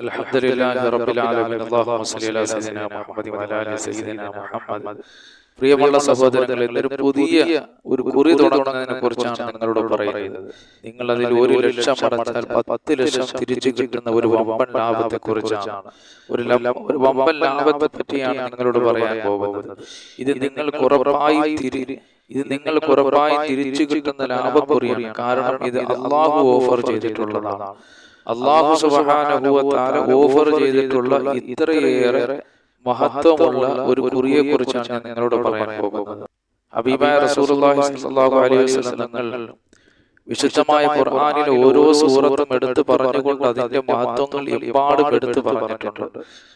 الحمد لله رب العالمين اللهم صل على سيدنا محمد وعلى ال سيدنا محمد പ്രിയമുള്ള സഹോദരങ്ങൾ ഇതൊരു പുതിയ ഒരു കുറി തുടങ്ങുന്നതിനെ കുറിച്ചാണ് നിങ്ങളോട് പറയുന്നത് നിങ്ങൾ അതിൽ ഒരു ലക്ഷം അടച്ചാൽ പത്ത് ലക്ഷം തിരിച്ചു കിട്ടുന്ന ഒരു വമ്പൻ ലാഭത്തെ കുറിച്ചാണ് ഒരു ലം- ഒരു വമ്പൻ ലാഭത്തെ പറ്റിയാണ് നിങ്ങളോട് പറയാൻ പോകുന്നത് ഇത് നിങ്ങൾ ഉറപ്പായി തിരി ഇത് നിങ്ങൾ ഉറപ്പായി തിരിച്ചു കിട്ടുന്ന ലാഭക്കുറിയാണ് കാരണം ഇത് അള്ളാഹു ഓഫർ ചെയ്തിട്ടുള്ളതാണ് അള്ളാഹു തആല ഓഫർ ചെയ്തിട്ടുള്ള ഇത്രയേറെ മഹത്വമുള്ള ഒരു കുറിയെ കുറിച്ചാണ് ഞാൻ നിങ്ങളോട് പറയാൻ പോകുന്നത്. റസൂലുള്ളാഹി സ്വല്ലല്ലാഹു അലൈഹി തങ്ങൾ വിശുദ്ധമായ ഖുർആനിലെ ഓരോ സൂറത്തും എടുത്തു പറഞ്ഞുകൊണ്ട് അതിന്റെ മഹത്വങ്ങൾ എപ്പാടും എടുത്തു പറഞ്ഞിട്ടുണ്ട്.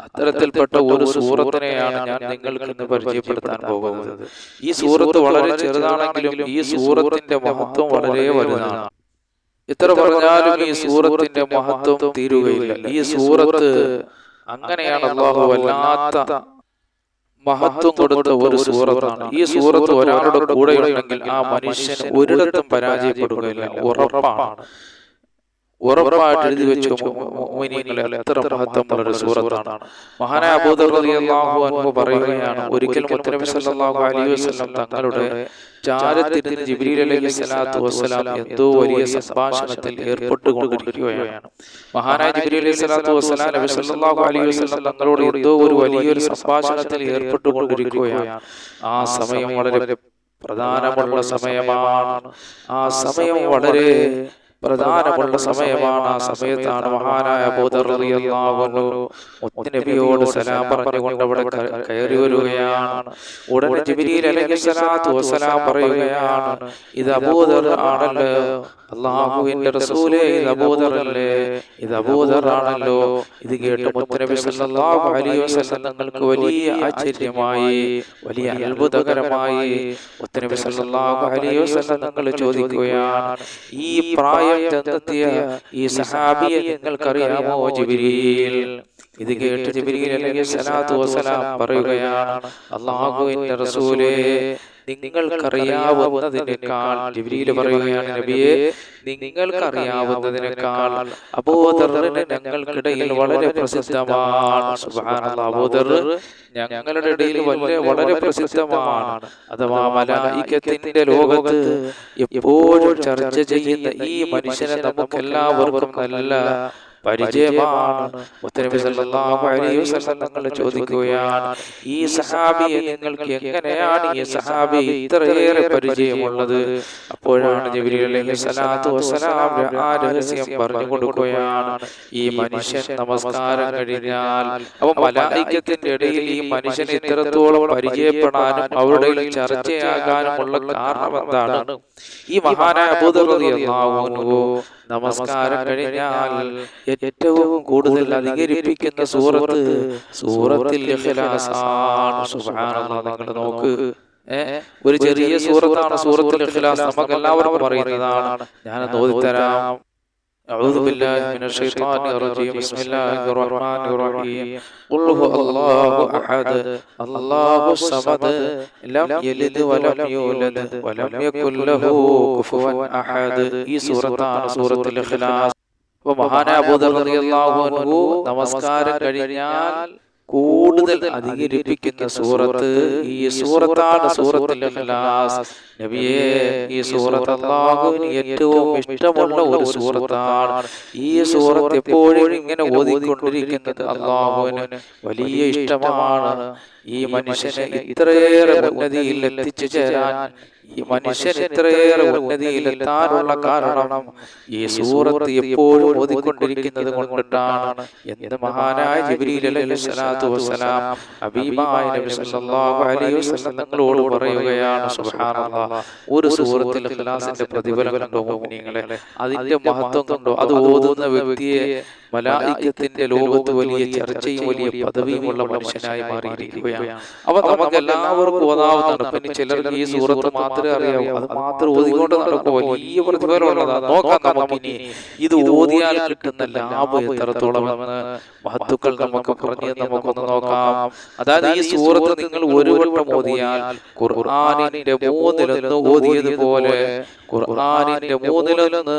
അത്തരത്തിൽപ്പെട്ട ഒരു സൂറത്തിനെയാണ് ഞാൻ നിങ്ങൾക്ക് ഇന്ന് പരിചയപ്പെടുത്താൻ പോകുന്നത്. ഈ സൂറത്ത് വളരെ ചെറുതാണെങ്കിലും ഈ സൂറത്തിന്റെ മഹത്വം വളരെ വലുതാണ്. എത്ര പറഞ്ഞാലും ഈ സൂറത്തിന്റെ മഹത്വം തീരുകയില്ല. ഈ സൂറത്ത് അങ്ങനെയാണ് അള്ളാഹു വല്ലാത്ത മഹത്വം കൊടുത്ത ഒരു സൂറത്താണ്. ഈ സൂറത്ത് ഒരാളുടെ കൂടെ ഉണ്ടെങ്കിൽ ആ മനുഷ്യൻ ഒരിടത്തും പരാജയപ്പെടുകയില്ല. ഉറപ്പാണ്. ഉറപ്പായിട്ട് എഴുതി വെച്ചു എത്ര മഹത്വമുള്ള ഒരു സൂറത്താണ്. മഹാനായ അബൂദർ റളിയല്ലാഹു അൻഹു പറയുകയാണ് ഒരിക്കലും മുത്തനബി സല്ലല്ലാഹു അലൈഹി വസല്ലം തങ്ങളുടെ ചാരത്തിരുന്ന് ജിബ്രീൽ അലൈഹി സ്വലാത്തു വസ്സലാം എന്തോ വലിയ സംഭാഷണത്തിൽ ഏർപ്പെട്ടുകൊണ്ടിരിക്കുകയാണ്. മഹാനായ ജിബ്രീൽ അലൈഹി സ്വലാത്തു വസ്സലാം നബി സല്ലല്ലാഹു അലൈഹി വസല്ലം തങ്ങളോട് എന്തോ ഒരു വലിയൊരു സംഭാഷണത്തിൽ ഏർപ്പെട്ടുകൊണ്ടിരിക്കുകയാണ്. ആ സമയം വളരെ പ്രധാനമുള്ള സമയമാണ്. ആ സമയം വളരെ പ്രധാനമുള്ള സമയമാണ്. ആ സമയത്താണ് മഹാനായ നബിയോട് സലാം പറഞ്ഞുകൊണ്ട് അവിടെ കയറി വരികയാണ്. ഉടനെ ജിബിരിയിൽ സ്വലാത്തു വസ്സലാം പറയുകയാണ് ഇത് അബൂദർ ആണല്ലോ. അള്ളാഹുവിന്റെ റസൂലേ ഇത് അബൂദർ അല്ലേ? ഇത് അബൂദർ ആണല്ലോ. ഇത് കേട്ട് മുത്തനബി സല്ലല്ലാഹു അലൈഹി വസല്ലം തങ്ങൾക്ക് വലിയ ആശ്ചര്യമായി വലിയ അത്ഭുതകരമായി മുത്തനബി സല്ലല്ലാഹു അലൈഹി വസല്ലം തങ്ങൾ ചോദിക്കുകയാണ് ഈ പ്രായം ചെന്നെത്തിയ ഈ സഹാബിയെ നിങ്ങൾക്കറിയാമോ ജിബ്രീൽ? ഇത് കേട്ട് ജിബ്രീൽ അല്ലെങ്കിൽ സലാത്തു വസലാം പറയുകയാണ് അള്ളാഹുവിന്റെ റസൂലേ നിങ്ങൾക്കറിയാവുന്നതിനേക്കാൾ ജിബ്രീൽ പറയുകയാണ് നബിയെ നിങ്ങൾക്കറിയാവുന്നതിനേക്കാൾ അബൂദറിന് ഞങ്ങൾക്കിടയിൽ വളരെ പ്രസിദ്ധമാണ്. സുബ്ഹാനല്ലാഹ്. അബൂദർ ഞങ്ങളുടെ ഇടയിൽ വളരെ വളരെ പ്രസിദ്ധമാണ്. അഥവാ മലായിക്കത്തിന്റെ ലോകത്ത് എപ്പോഴും ചർച്ച ചെയ്യുന്ന ഈ മനുഷ്യനെ നമുക്ക് എല്ലാവർക്കും നല്ല പരിചയമാണ്. തങ്ങൾ ചോദിക്കുകയാണ് ഈ സഹാബിയെ നിങ്ങൾക്ക് എങ്ങനെയാണ് ഈ സഹാബി ഇത്രയേറെ പരിചയമുള്ളത്? അപ്പോഴാണ് അലൈഹി സ്വലാത്തു വസ്സലാം ആ രഹസ്യം പറഞ്ഞു കൊടുക്കുകയാണ്. ഈ മനുഷ്യൻ നമസ്കാരം കഴിഞ്ഞാൽ അപ്പൊ മലായിക്കത്തിന്റെ ഇടയിൽ ഈ മനുഷ്യൻ ഇത്രത്തോളം പരിചയപ്പെടാനും അവരുടെ ചർച്ചയാകാനും ഉള്ള കാരണം എന്താണ്? ഈ മഹാനായ അബൂദർ റളിയല്ലാഹു അൻഹു നമസ്കാരം കഴിഞ്ഞാൽ ഏറ്റവും കൂടുതൽ അധികരിപ്പിക്കുന്ന സൂറത്ത് സൂറത്തിൽ നിങ്ങൾ നോക്ക്. ഒരു ചെറിയ സൂറത്താണ് സൂറത്തിൽ നമുക്ക് എല്ലാവർക്കും അറിയുന്നതാണ്. ഞാൻ ഓതിത്തരാം. أعوذ بالله من الشيطان الرجيم بسم الله الرحمن الرحيم قل هو الله أحد الله الصمد لم يلد ولم يولد ولم يكن له كفوا أحد ഈ സൂറത്താണ് സൂറത്തുൽ ഇഖ്ലാസ് അപ്പോൾ മഹാനായ അബൂദർ റളിയല്ലാഹു അൻഹു നമസ്കാരം കഴിഞ്ഞാൽ കൂടുതൽ അധികരിപ്പിക്കുന്ന സൂറത്ത് ഈ സൂറത്താണ് സൂറത്തുൽ നബിയെ ഈ സൂറത്ത് ഏറ്റവും ഇഷ്ടമുള്ള ഒരു സൂറത്താണ്. ഈ സൂറത്ത് എപ്പോഴും ഇങ്ങനെ ഓതിക്കൊണ്ടിരിക്കുന്നത് അള്ളാഹുവിന് വലിയ ഇഷ്ടമാണ്. ഈ മനുഷ്യനെ ഇത്രയേറെ ഉന്നതിയിൽ എത്തിച്ചു ചേരാൻ ഈ മനുഷ്യൻ ഇത്രയേറെ ഉന്നതിയിലെത്താനുള്ള കാരണം ഈ സൂറത്ത് എപ്പോഴും ഓതിക്കൊണ്ടിരിക്കുന്നത് കൊണ്ടിട്ടാണ് എന്ന് മഹാനായ ജിബ്രീൽ അലൈഹി സ്വലാത്തു വസ്സലാം ഹബീബായ നബി സല്ലല്ലാഹു അലൈഹി വസല്ലം തങ്ങളോട് പറയുകയാണ് സുബ്ഹാനല്ലാഹ് ഒരു സൂറത്തിൽ ഇഖ്ലാസിന്റെ പ്രതിഫലം കണ്ടോ മുഅ്മിനീങ്ങളെ അതിന്റെ മഹത്വം കണ്ടോ? അത് ഓതുന്ന വ്യക്തിയെ മലായിക്കത്തിന്റെ ലോകത്ത് വലിയ ചർച്ചയും വലിയ പദവിയുമുള്ള മനുഷ്യനായി മാറിയിരിക്കുകയാണ്. അപ്പൊ നമുക്ക് എല്ലാവർക്കും ഓതാവുന്നതാണ് പിന്നെ ചിലർക്ക് ഈ സൂറത്ത് മാത്രമേ അറിയാവൂ. അത് മാത്രം ഓതിക്കൊണ്ട് നടക്കും വലിയ പ്രതിഫലമുള്ളതാണ് നോക്കാം നമുക്കിനി ഇത് ഓതിയാൽ കിട്ടുന്ന ലാഭം എത്രത്തോളം എന്ന് മഹത്തുക്കൾ നമുക്ക് പറഞ്ഞ് നമുക്കൊന്ന് നോക്കാം. അതായത് ഈ സൂറത്ത് നിങ്ങൾ ഒരു വട്ടം ഓതിയാൽ ഖുർആാനിന്റെ മൂന്നിലൊന്ന് ഓതിയതുപോലെ ഖുർആാനിന്റെ മൂന്നിലൊന്ന്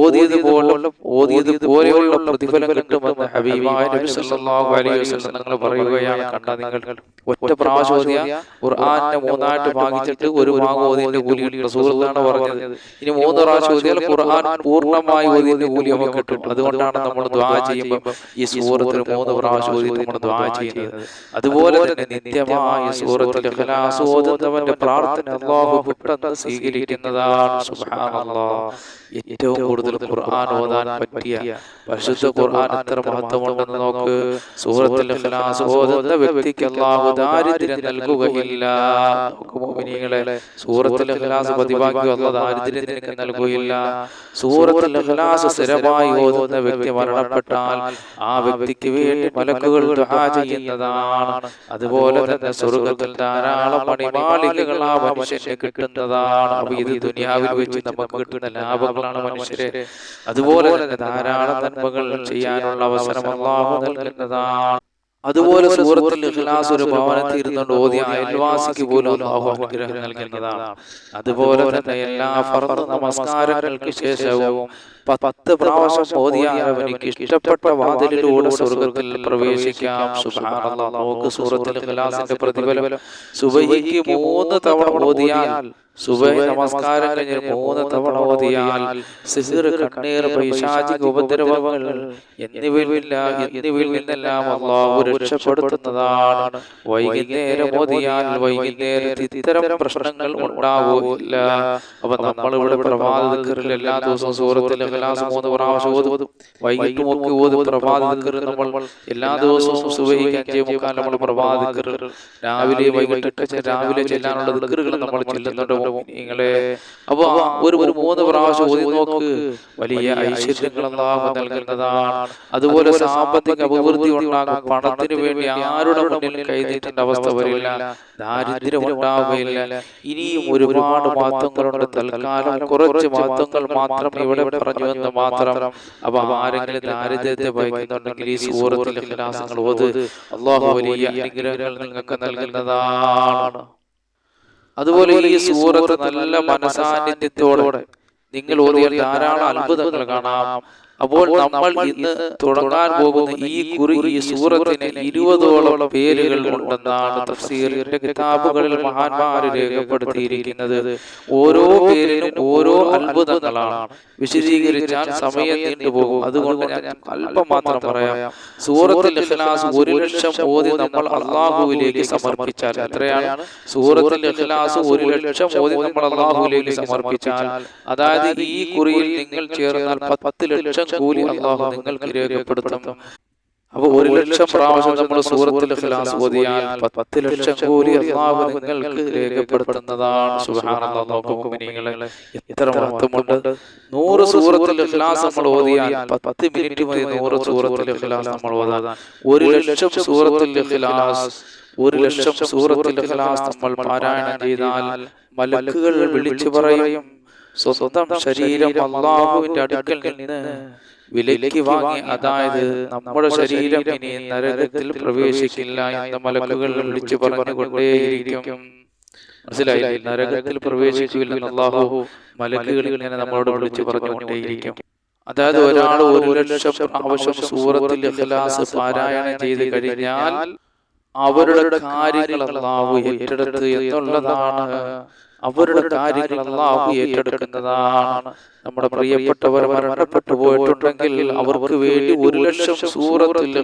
ഓതിയത് പോലെ ഓതിയത് പോലെയുള്ള പ്രതിഫലം കിട്ടുമെന്ന് ഹബീബായ നബി സല്ലല്ലാഹു അലൈഹി വസല്ലം നിങ്ങൾ പറയുകയാണ് കണ്ട നിങ്ങൾ ഒറ്റ പ്രാവശ്യം ഓതിയ ഖുർആാനിനെ മൂന്നായിട്ട് ഭാഗിച്ചിട്ട് ഒരു ഭാഗം ഓതിന്റെ കൂലി റസൂലാണ് പറഞ്ഞത്. ഇനി മൂന്ന് പ്രാവശ്യം ഓതിയാൽ ഖുർആൻ പൂർണമായി ഓതിന്റെ കൂലി നമുക്ക് കിട്ടും അതുകൊണ്ടാണ് നമ്മൾ ദ്വാ ചെയ്യുമ്പോൾ ഈ സൂറത്തിൽ മൂന്ന് പ്രാവശ്യം ഓതി നമ്മൾ ദ്വാ ചെയ്യുന്നത്. അതുപോലെ തന്നെ നിത്യമായ സൂറത്തിൽ ഇഖ്ലാസ് ഓതുന്നവന്റെ പ്രാർത്ഥന അല്ലാഹു പെട്ടെന്ന് സ്വീകരിക്കുന്നതാണ് ഏറ്റവും കൂടുതൽ ഖുർആൻ ഓതാൻ പറ്റിയ പരിശുദ്ധ ഖുർആൻ എത്ര മഹത്വമുണ്ടെന്ന് നോക്ക്. സൂറത്തുൽ ഓതുന്ന വ്യക്തിക്ക് അല്ലാഹു ദാരിദ്ര്യം നൽകുകയില്ല. മുഅ്മിനീങ്ങളെ സൂറത്തുൽ ഇഖ്ലാസ് പതിവാക്കി അല്ലാഹു ദാരിദ്ര്യം നിനക്ക് നൽകുകയില്ല. സൂറത്തുൽ ഇഖ്ലാസ് സ്ഥിരമായി ഓതുന്ന വ്യക്തി മരണപ്പെട്ടാൽ ആ വ്യക്തിക്ക് വേണ്ടി മലക്കുകൾ ദുആ ചെയ്യുന്നതാണ്. അതുപോലെ തന്നെ സ്വർഗത്തിൽ ധാരാളം പണിമാളികകൾ ആ മനുഷ്യന് കിട്ടുന്നതാണ്. ഇത് ദുനിയാവിൽ വെച്ച് നമുക്ക് കിട്ടുന്ന ലാഭങ്ങളാണ് മനുഷ്യരെ. അതുപോലെ തന്നെ ധാരാളം നന്മകൾ ചെയ്യാനുള്ള അവസരം അള്ളാഹു നൽകുന്നതാണ്. അതുപോലെ സൂറത്തിൽ ഇഖ്ലാസ് ഒരു ഭവനത്തിൽ ഇരുന്നുകൊണ്ട് ഓതിയ അയൽവാസിക്ക് പോലും അള്ളാഹു അനുഗ്രഹം നൽകുന്നതാണ്. അതുപോലെ തന്നെ എല്ലാ ഫർദ് നമസ്കാരങ്ങൾക്ക് ശേഷവും പത്ത് പ്രാവശ്യം ഓതിയാൽ അവനിക്ക് ഇഷ്ടപ്പെട്ട വാതിലിലൂടെ സ്വർഗത്തിൽ പ്രവേശിക്കാം. സുബ്ഹാനല്ലാഹ്. നമുക്ക് സൂറത്തിൽ ഇഖ്ലാസിന്റെ പ്രതിഫലം. സുബഹിക്ക് മൂന്ന് തവണ ഓതിയാൽ സുബഹി നമസ്കാരം കഴിഞ്ഞ് മൂന്ന് തവണ ഓതിയാൽ സിഹിർ കണ്ണീർ പൈശാചിക ഉപദ്രവങ്ങൾ എന്നിവയില്ല എന്നിവയിൽ നിന്നെല്ലാം അള്ളാഹു രക്ഷപ്പെടുത്തുന്നതാണ്. വൈകുന്നേരം ഓതിയാൽ വൈകുന്നേരത്തിൽ ഇത്തരം പ്രശ്നങ്ങൾ ഉണ്ടാവില്ല അപ്പൊ നമ്മൾ ഇവിടെ പ്രഭാത ദിക്കറിൽ എല്ലാ ദിവസവും സൂറത്തിൽ മൂന്ന് പ്രാവശ്യം ഓതും. വൈകിട്ട് മുക്കി ഓതും. പ്രഭാതത്തിൽ നമ്മൾ എല്ലാ ദിവസവും സുബഹിക്ക് അഞ്ചേ മുക്കാൽ നമ്മൾ പ്രഭാതത്തിൽ രാവിലെ വൈകിട്ട് രാവിലെ ചെല്ലാനുള്ള ദിക്കറുകൾ നമ്മൾ ചെല്ലുന്നുണ്ട്. നിങ്ങളെ അപ്പൊ ഒരു ഒരു മൂന്ന് പ്രാവശ്യം ഓതി നോക്ക്. വലിയ ഐശ്വര്യങ്ങൾ അള്ളാഹു നൽകുന്നതാണ്. അതുപോലെ സാമ്പത്തിക അഭിവൃദ്ധി ഉണ്ടാകും. പണത്തിന് വേണ്ടി ആരുടെ മുന്നിൽ കൈനീട്ടേണ്ട അവസ്ഥ വരില്ല. ദാരിദ്ര്യം ഉണ്ടാവുകയില്ല ഇനിയും ഒരുപാട് മാറ്റങ്ങളുണ്ട്. തൽക്കാലം കുറച്ച് മാറ്റങ്ങൾ മാത്രം ഇവിടെ പറഞ്ഞു എന്ന് മാത്രം അപ്പൊ ആരെങ്കിലും ദാരിദ്ര്യത്തെ ഭയക്കുന്നുണ്ടെങ്കിൽ ഈ സൂറത്തിൽ ഇഖ്ലാസുകൾ ഓത്. അള്ളാഹു വലിയ അനുഗ്രഹങ്ങൾ നിങ്ങൾക്ക് നൽകുന്നതാണ്. അതുപോലെ ഈ സൂറത്ത് നല്ല മനസാന്നിധ്യത്തോടെ നിങ്ങൾ ഓരോ ധാരാളം അത്ഭുതങ്ങൾ കാണാം. അപ്പോൾ നമ്മൾ ഇന്ന് തുടങ്ങാൻ പോകുന്ന ഈ കുറി ഈ സൂറത്തിന് ഇരുപതോളം പേരുകൾ ഉണ്ടെന്നാണ് തഫ്സീറിന്റെ കിതാബുകളിൽ മഹാന്മാർ രേഖപ്പെടുത്തിയിരിക്കുന്നത്. ഓരോ പേരിനും ഓരോ അത്ഭുതങ്ങളാണ് വിശദീകരിച്ചാൽ സമയം നീണ്ടുപോകും അതുകൊണ്ട് ഞാൻ അല്പം മാത്രം പറയാം. സൂറത്തിൽ ഇഖ്ലാസ് ഒരു ലക്ഷം ഓതി നമ്മൾ അള്ളാഹുവിലേക്ക് സമർപ്പിച്ചാൽ എത്രയാണ്? സൂറത്തിൽ ഇഖ്ലാസ് ഒരു ലക്ഷം ഓതി നമ്മൾ അള്ളാഹുവിലേക്ക് സമർപ്പിച്ചാൽ അതായത് ഈ കുറിയിൽ നിങ്ങൾ ചേർന്നാൽ പത്ത് ലക്ഷം കൂലി അള്ളാഹു നിങ്ങൾക്ക് രേഖപ്പെടുത്തും അപ്പൊ ഒരു ലക്ഷം പ്രാവശ്യം നമ്മൾ സൂറത്തിൽ ഖിലാസ് ഓതിയാൽ പത്ത് ലക്ഷം കൂലി അള്ളാഹു നിങ്ങൾക്ക് രേഖപ്പെടുത്തുന്നതാണ് സുബ്ഹാനല്ലാഹ് നോക്കൂ മുഅ്മിനീങ്ങളെ ഇത്ര മഹത്വമുണ്ട്. നൂറ് സൂറത്തിൽ ഖിലാസ് നമ്മൾ ഓതിയാൽ പത്ത് മിനിറ്റ് മതി നൂറ് സൂറത്തിൽ ഖിലാസ് നമ്മൾ ഓതാൻ. ഒരു ലക്ഷം സൂറത്തിൽ ഖിലാസ് ഒരു ലക്ഷം സൂറത്തിൽ ഖിലാസ് നമ്മൾ പാരായണം ചെയ്താൽ മലക്കുകൾ വിളിച്ചു പറയും. സ്വന്തം ശരീരം അള്ളാഹുവിന്റെ അടുക്കൽ നിന്ന് വിലയ്ക്ക് വാങ്ങി അതായത് നമ്മുടെ ശരീരം ഇനി നരകത്തിൽ പ്രവേശിക്കില്ല എന്ന മലക്കുകൾ വിളിച്ചു പറഞ്ഞുകൊണ്ടേയിരിക്കും. മനസ്സിലായി നരകത്തിൽ പ്രവേശിക്കില്ല അള്ളാഹു മലക്കുകൾ ഇങ്ങനെ നമ്മളോട് വിളിച്ചു പറഞ്ഞുകൊണ്ടേയിരിക്കും. അതായത് ഒരാൾ ഒരു ലക്ഷം പ്രാവശ്യം സൂറത്തിൽ ഇഖ്ലാസ് പാരായണം ചെയ്ത് കഴിഞ്ഞാൽ അവരുടെ കാര്യങ്ങൾ അള്ളാഹു ഏറ്റെടുത്ത് എന്നുള്ളതാണ്. അവരുടെ കാര്യങ്ങൾ അള്ളാഹു ഏറ്റെടുക്കുന്നതാണ്. നമ്മുടെ പ്രിയപ്പെട്ടവർ മരണപ്പെട്ടു പോയിട്ടുണ്ടെങ്കിൽ അവർക്ക് വേണ്ടി ഒരു ലക്ഷം സൂറത്തിൽ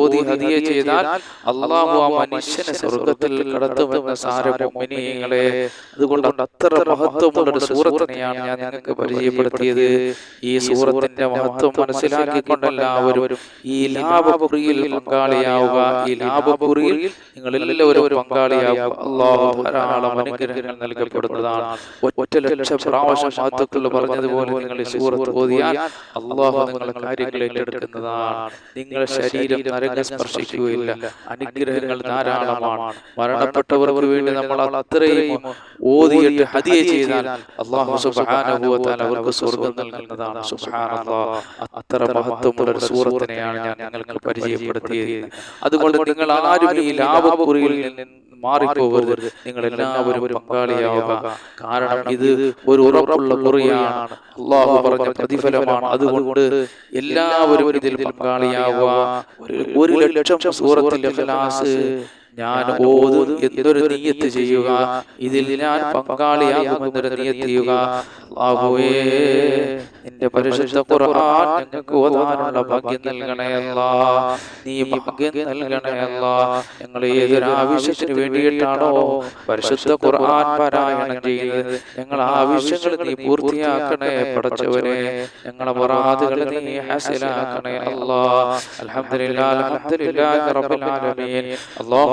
ഓതി ഹദിയ ചെയ്താൽ അള്ളാഹു ആ മനുഷ്യനെ സ്വർഗത്തിൽ കടത്തുമെന്ന സാരമൊമിനിയങ്ങളെ അതുകൊണ്ട് അത്ര മഹത്വമുള്ള ഒരു സൂറത്തിനെയാണ് ഞാൻ നിങ്ങൾക്ക് പരിചയപ്പെടുത്തിയത്. ഈ സൂറത്തിന്റെ മഹത്വം മനസ്സിലാക്കിക്കൊണ്ട് എല്ലാവരും ഈ ലാഭപുറിയിൽ പങ്കാളിയാവുക. ഈ ലാഭപുറിയിൽ നിങ്ങൾ എല്ലാവരും പങ്കാളിയാവുക. അള്ളാഹു ധാരാളം അനുഗ്രഹങ്ങൾ നൽകപ്പെടുന്നതാണ്. ഒറ്റ ലക്ഷം പ്രാവശ്യം മഹത്വത്തിൽ പറഞ്ഞതുപോലെ നിങ്ങൾ സൂറത്ത് ഓതിയാൽ അള്ളാഹു നിങ്ങളുടെ കാര്യങ്ങൾ ഏറ്റെടുക്കുന്നതാണ്. നിങ്ങളുടെ ശരീരം നരകം സ്പർശിക്കുകയില്ല. അനുഗ്രഹങ്ങൾ ധാരാളമാണ്. മരണപ്പെട്ടവർക്ക് വേണ്ടി നമ്മൾ അത്രയും ഓതിയിട്ട് ഹതിയെ ചെയ്താൽ അള്ളാഹു തആല അവർക്ക് സ്വർഗം നൽകുന്നതാണ്. സുബ്ഹാനല്ലാഹ് അത്ര മഹത്വമുള്ള ഒരു സൂറത്തിനെയാണ് ഞാൻ നിങ്ങൾക്ക് പരിചയപ്പെടുത്തിയത്. അതുകൊണ്ട് നിങ്ങൾ ആരും ഈ ലാഭക്കുറിയിൽ നിന്ന് മാറിപ്പോകരുത് നിങ്ങൾ എല്ലാവരും പങ്കാളിയാവുക. കാരണം ഇത് ഒരു ഉറപ്പുള്ള മുറിയാണ്. അള്ളാഹു പറഞ്ഞ പ്രതിഫലമാണ്. അതുകൊണ്ട് എല്ലാവരും ഇതിൽ പങ്കാളിയാവുക. ഒരു- ലക്ഷം സൂറത്തിൽ ഞാൻ ഓതും എന്നൊരു നീയത്ത് ചെയ്യുക? ഇതിൽ ഞാൻ പങ്കാളിയാകുമെന്നൊരു നീയത്ത് ചെയ്യുക? അല്ലാഹുവേ നിന്റെ പരിശുദ്ധ ഖുർആൻ ഞങ്ങൾക്ക് ഓതാനുള്ള ഭാഗ്യം നൽകണേ അല്ലാ. നീ ഭാഗ്യം നൽകണേ അല്ലാ. ഞങ്ങൾ ഏതൊരു ആവശ്യത്തിന് വേണ്ടിയിട്ടാണോ പരിശുദ്ധ ഖുർആൻ പാരായണം ചെയ്യുന്നത്? ഞങ്ങൾ ആവശ്യങ്ങൾ നീ പൂർത്തിയാക്കണേ പടച്ചവനെ ഞങ്ങളെ മുറാദുകൾ നീ ഹാസിലാക്കണേ അല്ലാ. അലഹദില്ല അൽഹംദുലില്ലാഹി റബ്ബിൽ ആലമീൻ.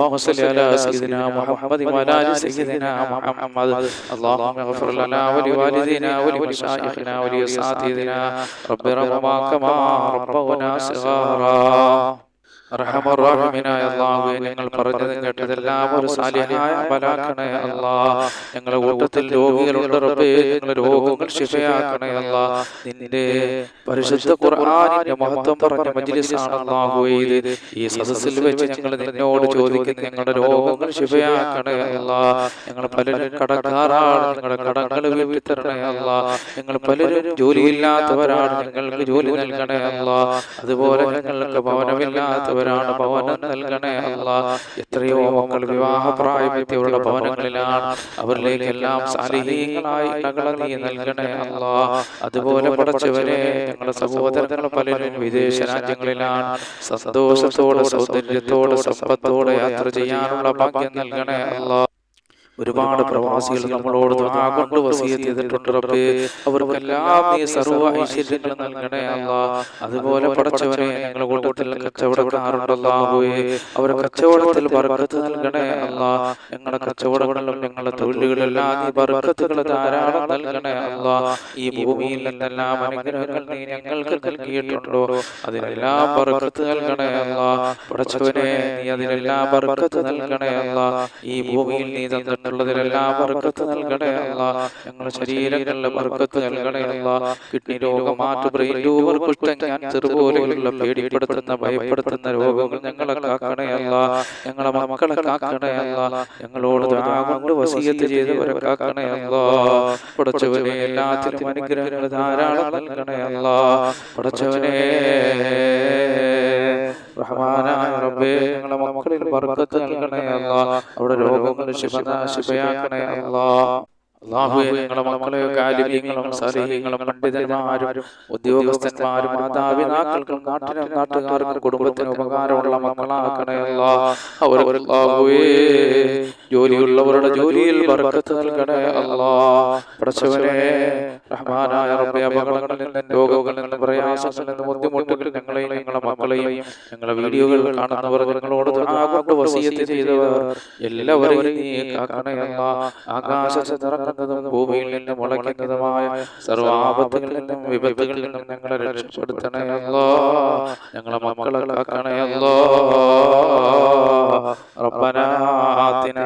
اللهم صل على سيدنا محمد وعلى ال سيدنا محمد اللهم اغفر لنا ولوالدينا ولمشايخنا ولاساتذتنا رب ارحمهما كما ربونا صغارا റഹമറാഹിമിനായ അള്ളാഹുവെ ഞങ്ങൾ പറഞ്ഞതും കേട്ടതെല്ലാം ഒരു സാലിഹായ അമലാക്കണേ അല്ലാ ഞങ്ങളുടെ കൂട്ടത്തിൽ രോഗികളുണ്ട് റബ്ബേ ഞങ്ങളുടെ രോഗങ്ങൾ ശിഫയാക്കണേ അല്ലാ നിന്റെ പരിശുദ്ധ ഖുർആനിന്റെ മഹത്വം പറഞ്ഞ മജ്ലിസാണ് ഇത്. ഈ സദസ്സിൽ വെച്ച് ഞങ്ങൾ നിന്നോട് ചോദിക്കുന്ന ഞങ്ങളുടെ രോഗങ്ങൾ ശിഫയാക്കണേ അല്ലാ ഞങ്ങൾ പലരും കടക്കാരാണ് ഞങ്ങളുടെ കടങ്ങൾ വീട്ടിത്തരണേ അല്ലാ ഞങ്ങൾ പലരും ജോലിയില്ലാത്തവരാണ് ഞങ്ങൾക്ക് ജോലി നൽകണേ അല്ലാ അതുപോലെ ഞങ്ങൾക്ക് ഭവനമില്ലാത്തവരാണ് ഭവനം നൽകണേ അല്ല എത്രയോ മക്കൾ വിവാഹ പ്രായമെത്തിയവരുടെ ഭവനങ്ങളിലാണ്. അവരിലേക്കെല്ലാം സാലിഹീങ്ങളായി മകളെ നീ നൽകണേ അല്ല അതുപോലെ പഠിച്ചവരെ ഞങ്ങളുടെ സഹോദരങ്ങൾ പലരും വിദേശ രാജ്യങ്ങളിലാണ്. സന്തോഷത്തോടെ സൗന്ദര്യത്തോടെ സമ്പത്തോടെ യാത്ര ചെയ്യാനുള്ള ഭാഗ്യം നൽകണേ അല്ലാ ഒരുപാട് പ്രവാസികൾ നമ്മളോട് കൊണ്ട് വസിയത്ത് ചെയ്തിട്ടുണ്ട് റബ്ബേ. അവർക്കെല്ലാം നീ സർവ ഐശ്വര്യങ്ങൾ നൽകണേ അല്ലാ. അതുപോലെ പഠിച്ചവരെ ഞങ്ങളുടെ കൂട്ടത്തിൽ കച്ചവടക്കാരുണ്ടല്ലാഹുവേ അവരുടെ കച്ചവടത്തിൽ ബർക്കത്ത് നൽകണേ അല്ല. ഞങ്ങളുടെ കച്ചവടങ്ങളിലും ഞങ്ങളുടെ തൊഴിലുകളെല്ലാം ഈ ബർക്കത്തുകൾ ധാരാളം നൽകണേ അല്ല. ഈ ഭൂമിയിൽ നിന്നെല്ലാം അനുഗ്രഹങ്ങൾ നീ ഞങ്ങൾക്ക് നൽകിയിട്ടുണ്ടോ? അതിനെല്ലാം ബർക്കത്ത് നൽകണേ അല്ല. പഠിച്ചവനെ നീ അതിനെല്ലാം ബർക്കത്ത് നൽകണേ അല്ല. ഈ ഭൂമിയിൽ നീ നൽകണേ ഞങ്ങളുടെ നൽകണേ പോലെയുള്ള പേടിപ്പെടുത്തുന്ന ഭയപ്പെടുത്തുന്ന രോഗങ്ങൾ ഞങ്ങളെ കാക്കണേ ഞങ്ങളെ മക്കളെ കാക്കണേ ഞങ്ങളോട് വസീയത്ത് ചെയ്തവരെ കാക്കണേ പടച്ചവനെ എല്ലാത്തിനും അനുഗ്രഹങ്ങൾ ധാരാളം നൽകണേ അല്ലാ. പടച്ചവനെ. റഹ്മാനായ റബ്ബേ ഞങ്ങളുടെ മക്കളിൽ ബർക്കത്ത് നൽകണേ അല്ലാ. അവിടെ രോഗങ്ങൾ ശിഫന ശിഫയാക്കണേ അല്ലാ. അള്ളാഹുവേ ഞങ്ങളുടെ പണ്ഡിതന്മാരും ഉദ്യോഗസ്ഥന്മാരും മാതാപിതാക്കൾക്കും നാട്ടിനും നാട്ടുകാർക്കും കുടുംബത്തിനും ഉപകാരമുള്ള മക്കളാക്കണേ അല്ലാ. അവർ ജോലിയുള്ളവരുടെ ജോലിയിൽ ബർക്കത്ത് നൽകണേ റഹ്മാനായ ഞങ്ങളെയും ഞങ്ങളുടെ മക്കളെയും ഞങ്ങളുടെ വീഡിയോകൾ കാണുന്നവർ ഞങ്ങളോട് വസീയത്ത് ചെയ്തവർ. എല്ലാവരെയും ആകാശത്ത് നിറങ്ങുന്നതും ഭൂമിയിൽ നിന്നും മുളയ്ക്കുന്നതുമായ സർവാപത്തുകളിൽ നിന്നും വിപത്തുകളിൽ നിന്നും ഞങ്ങളെ രക്ഷപ്പെടുത്തണയല്ലോ ഞങ്ങളെ മക്കളെ കാണയല്ലോ റബ്ബനാ ആതിനാ